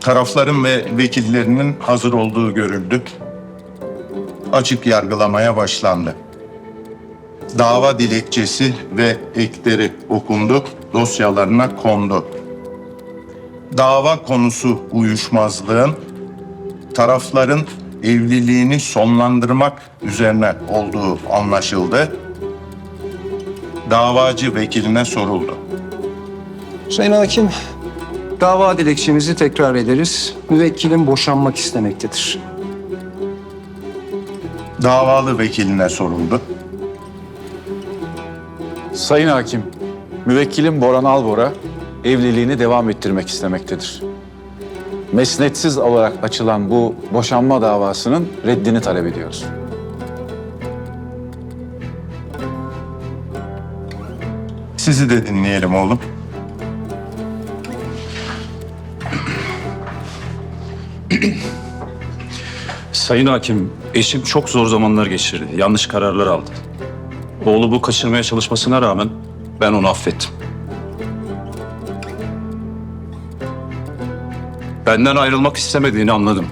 Tarafların ve vekillerinin hazır olduğu görüldü. Açık yargılamaya başlandı. Dava dilekçesi ve ekleri okundu, dosyalarına kondu. Dava konusu uyuşmazlığın tarafların evliliğini sonlandırmak üzerine olduğu anlaşıldı. Davacı vekiline soruldu. Sayın Hakim, dava dilekçemizi tekrar ederiz. Müvekkilim boşanmak istemektedir. Davalı vekiline soruldu. Sayın Hakim, müvekkilim Boran Albora evliliğini devam ettirmek istemektedir. Mesnetsiz olarak açılan bu boşanma davasının reddini talep ediyoruz. Sizi de dinleyelim oğlum. Sayın Hakim, eşim çok zor zamanlar geçirdi. Yanlış kararlar aldı. Oğlu bu kaçırmaya çalışmasına rağmen ben onu affettim. Benden ayrılmak istemediğini anladım.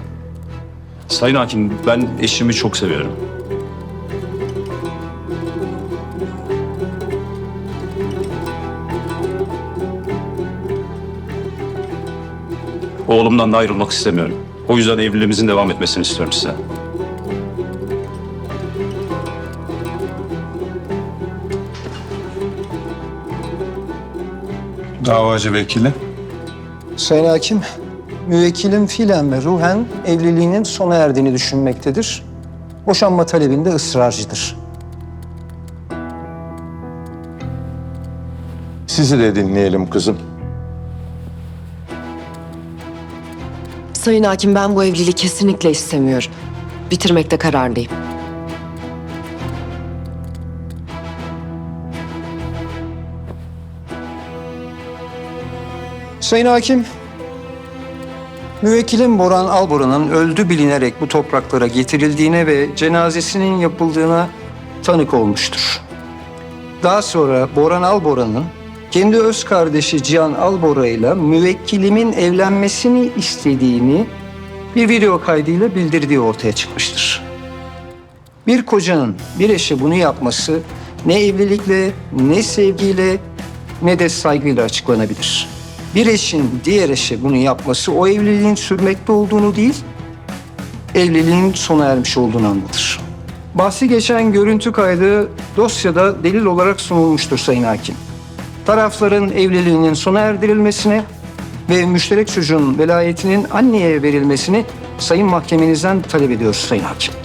Sayın Hakim, ben eşimi çok seviyorum. Oğlumdan da ayrılmak istemiyorum. O yüzden evliliğimizin devam etmesini istiyorum size. Davacı vekili. Sayın Hakim, müvekkilim fiilen ve ruhen evliliğinin sona erdiğini düşünmektedir. Boşanma talebinde ısrarcıdır. Sizi de dinleyelim kızım. Sayın Hakim ben bu evliliği kesinlikle istemiyorum. Bitirmekte kararlıyım. Sayın Hakim, müvekkilim Boran Alboran'ın öldü bilinerek bu topraklara getirildiğine ve cenazesinin yapıldığına tanık olmuştur. Daha sonra Boran Alboran'ın kendi öz kardeşi Cihan Albora ile müvekkilimin evlenmesini istediğini bir video kaydıyla bildirdiği ortaya çıkmıştır. Bir kocanın bir eşe bunu yapması ne evlilikle, ne sevgiyle, ne de saygıyla açıklanabilir. Bir eşin diğer eşe bunu yapması o evliliğin sürmekte olduğunu değil, evliliğin sona ermiş olduğunu anlatır. Bahsi geçen görüntü kaydı dosyada delil olarak sunulmuştur Sayın Hakim. Tarafların evliliğinin sona erdirilmesine ve müşterek çocuğun velayetinin anneye verilmesini Sayın Mahkemenizden talep ediyoruz Sayın Hakim.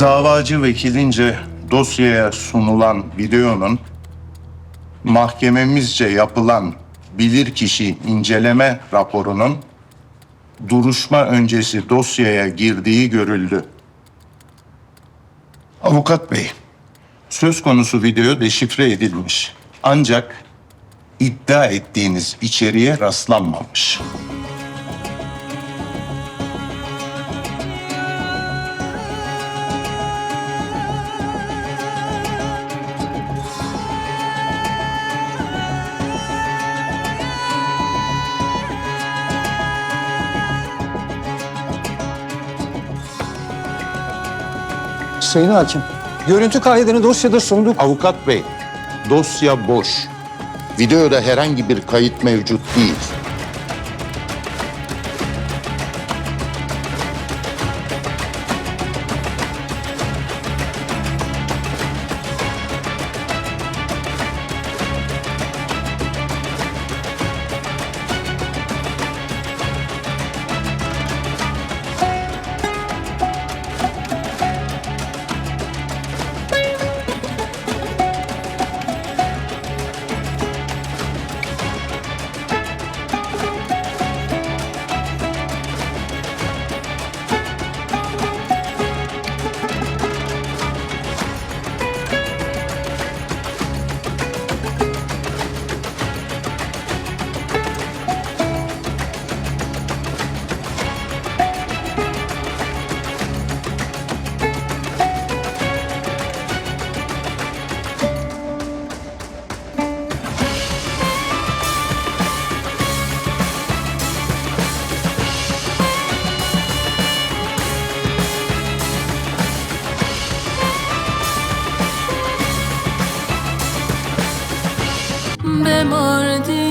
Davacı vekilince dosyaya sunulan videonun mahkememizce yapılan bilirkişi inceleme raporunun duruşma öncesi dosyaya girdiği görüldü. Avukat bey, söz konusu video deşifre edilmiş. Ancak iddia ettiğiniz içeriğe rastlanmamış. Sayın Hakim, görüntü kaydını dosyada sunduk. Avukat bey, dosya boş. Videoda herhangi bir kayıt mevcut değil. به مردی